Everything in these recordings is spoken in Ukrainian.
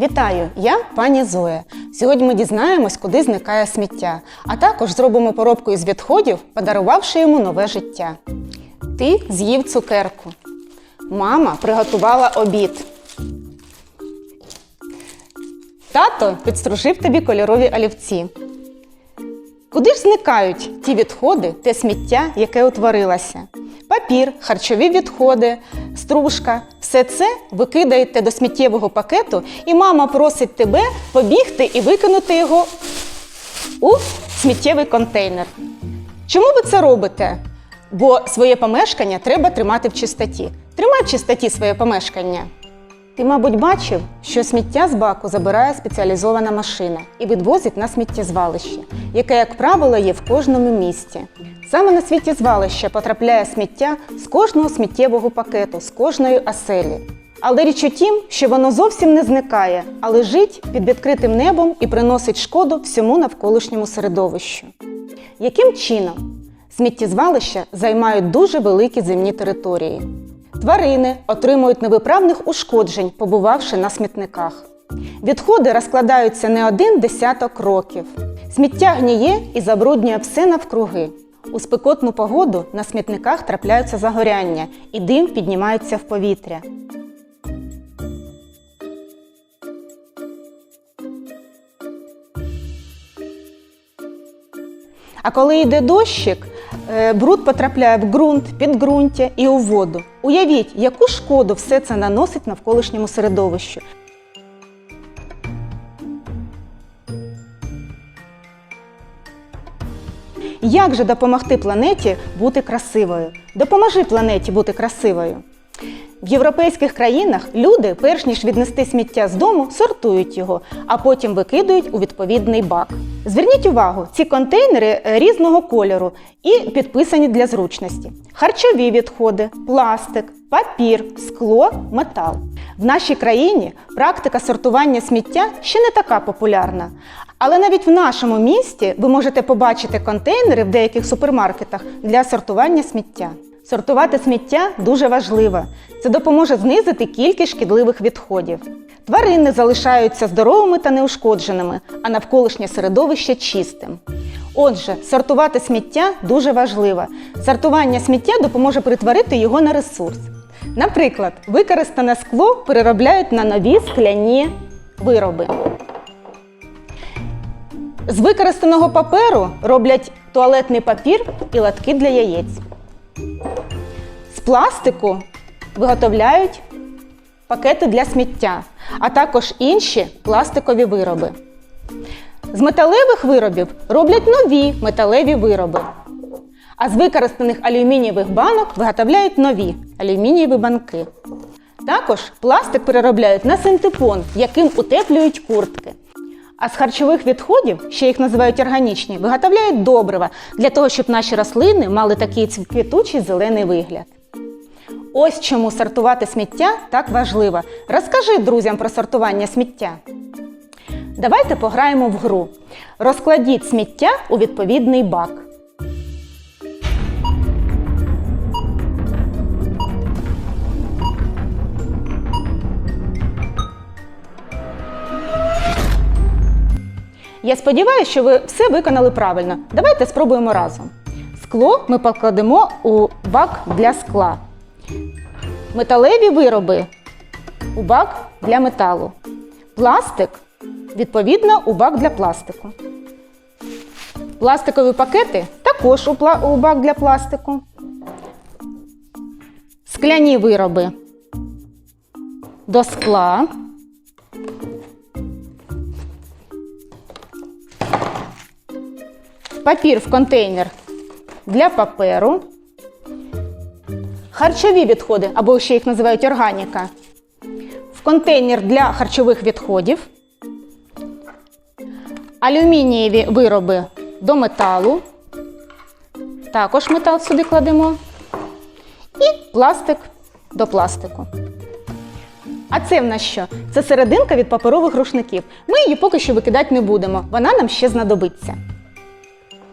Вітаю! Я пані Зоя. Сьогодні ми дізнаємось, куди зникає сміття, а також зробимо поробку із відходів, подарувавши йому нове життя. Ти з'їв цукерку. Мама приготувала обід. Тато підстружив тобі кольорові олівці. Куди ж зникають ті відходи, те сміття, яке утворилося? Папір, харчові відходи, стружка все це ви кидаєте до сміттєвого пакету, і мама просить тебе побігти і викинути його у сміттєвий контейнер. Чому ви це робите? Бо своє помешкання треба тримати в чистоті. Тримай в чистоті своє помешкання. Ти, мабуть, бачив, що сміття з баку забирає спеціалізована машина і відвозить на сміттєзвалище, яке, як правило, є в кожному місті. Саме на сміттєзвалище потрапляє сміття з кожного сміттєвого пакету, з кожної оселі. Але річ у тім, що воно зовсім не зникає, а лежить під відкритим небом і приносить шкоду всьому навколишньому середовищу. Яким чином? Сміттєзвалища займають дуже великі земні території. Тварини отримують невиправних ушкоджень, побувавши на смітниках. Відходи розкладаються не один десяток років. Сміття гніє і забруднює все навкруги. У спекотну погоду на смітниках трапляються загоряння, і дим піднімається в повітря. А коли йде дощик, бруд потрапляє в ґрунт, підґрунтя і у воду. Уявіть, яку шкоду все це наносить навколишньому середовищу. Як же допомогти планеті бути красивою? Допоможи планеті бути красивою. В європейських країнах люди, перш ніж віднести сміття з дому, сортують його, а потім викидують у відповідний бак. Зверніть увагу, ці контейнери е, різного кольору і підписані для зручності: харчові відходи, пластик, папір, скло, метал. В нашій країні практика сортування сміття ще не така популярна. Але навіть в нашому місті ви можете побачити контейнери в деяких супермаркетах для сортування сміття. Сортувати сміття дуже важливо. Це допоможе знизити кількість шкідливих відходів. Тварини залишаються здоровими та неушкодженими, а навколишнє середовище чистим. Отже, сортувати сміття дуже важливо. Сортування сміття допоможе перетворити його на ресурс. Наприклад, використане скло переробляють на нові скляні вироби. З використаного паперу роблять туалетний папір і латки для яєць. Пластику виготовляють пакети для сміття, а також інші пластикові вироби. З металевих виробів роблять нові металеві вироби. А з використаних алюмінієвих банок виготовляють нові алюмінієві банки. Також пластик переробляють на синтепон, яким утеплюють куртки. А з харчових відходів, ще їх називають органічні, виготовляють добрива для того, щоб наші рослини мали такий квітучий зелений вигляд. Ось чому сортувати сміття так важливо. Розкажи друзям про сортування сміття. Давайте пограємо в гру. Розкладіть сміття у відповідний бак. Я сподіваюся, що ви все виконали правильно. Давайте спробуємо разом. Скло ми покладемо у бак для скла. Металеві вироби у бак для металу. Пластик відповідно у бак для пластику. Пластикові пакети також у, бак для пластику. Скляні вироби до скла. Папір в контейнер для паперу. Харчові відходи, або ще їх називають органіка. В контейнер для харчових відходів. Алюмінієві вироби до металу. Також метал сюди кладемо. І пластик до пластику. А це в нас що? Це серединка від паперових рушників. Ми її поки що викидати не будемо. Вона нам ще знадобиться.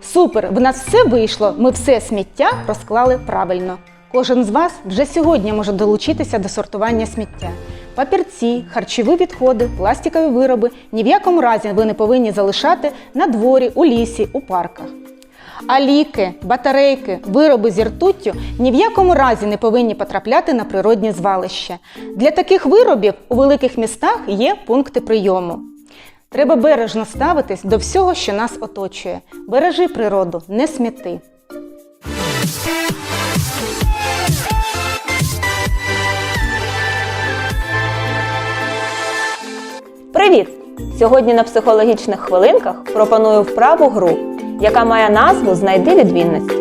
Супер! В нас все вийшло. Ми все сміття розклали правильно. Кожен з вас вже сьогодні може долучитися до сортування сміття. Папірці, харчові відходи, пластикові вироби ні в якому разі ви не повинні залишати на дворі, у лісі, у парках. А ліки, батарейки, вироби з ртуттю ні в якому разі не повинні потрапляти на природні звалища. Для таких виробів у великих містах є пункти прийому. Треба бережно ставитись до всього, що нас оточує. Бережи природу, не сміти. Привіт! Сьогодні на психологічних хвилинках пропоную вправу гру, яка має назву Знайди відмінності.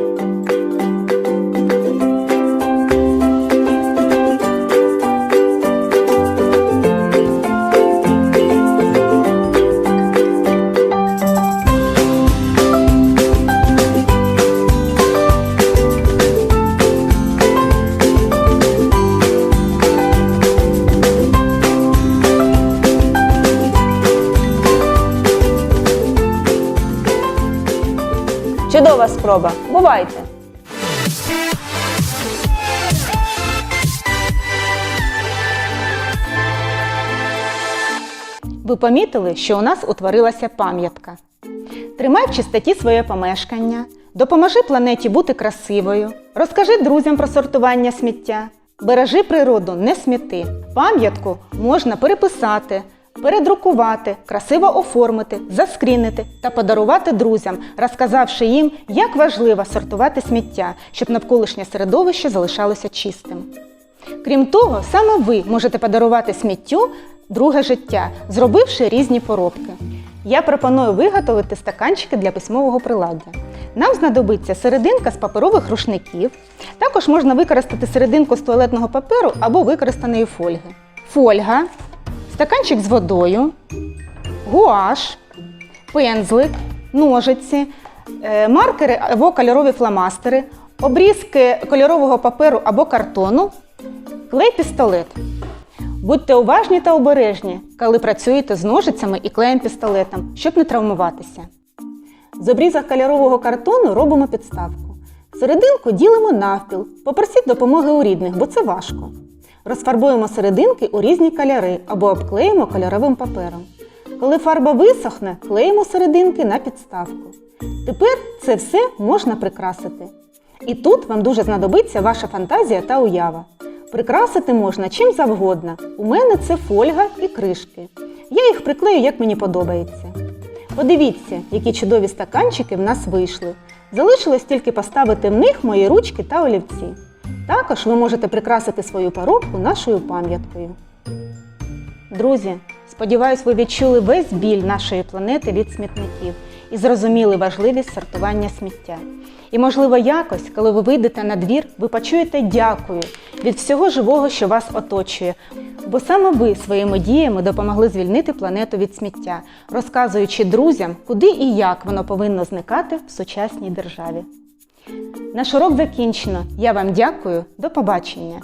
Чудова спроба! Бувайте! Ви помітили, що у нас утворилася пам'ятка. Тримай в чистоті своє помешкання, допоможи планеті бути красивою, розкажи друзям про сортування сміття, бережи природу, не сміти. Пам'ятку можна переписати, передрукувати, красиво оформити, заскрінити та подарувати друзям, розказавши їм, як важливо сортувати сміття, щоб навколишнє середовище залишалося чистим. Крім того, саме ви можете подарувати сміттю друге життя, зробивши різні поробки. Я пропоную виготовити стаканчики для письмового приладдя. Нам знадобиться серединка з паперових рушників. Також можна використати серединку з туалетного паперу або використаної фольги. Фольга, стаканчик з водою, гуаш, пензлик, ножиці, е, маркери або кольорові фломастери, обрізки кольорового паперу або картону, клей-пістолет. Будьте уважні та обережні, коли працюєте з ножицями і клеєм-пістолетом, щоб не травмуватися. З обрізок кольорового картону робимо підставку. Серединку ділимо навпіл. Попросіть допомоги у рідних, бо це важко. Розфарбуємо серединки у різні кольори або обклеїмо кольоровим папером. Коли фарба висохне, клеїмо серединки на підставку. Тепер це все можна прикрасити. І тут вам дуже знадобиться ваша фантазія та уява. Прикрасити можна чим завгодно. У мене це фольга і кришки. Я їх приклею, як мені подобається. Подивіться, які чудові стаканчики в нас вийшли. Залишилось тільки поставити в них мої ручки та олівці. Також ви можете прикрасити свою поробку нашою пам'яткою. Друзі, сподіваюсь, ви відчули весь біль нашої планети від смітників і зрозуміли важливість сортування сміття. І, можливо, якось, коли ви вийдете на двір, ви почуєте дякую від всього живого, що вас оточує. Бо саме ви своїми діями допомогли звільнити планету від сміття, розказуючи друзям, куди і як воно повинно зникати в сучасній державі. Наш урок закінчено. Я вам дякую. До побачення!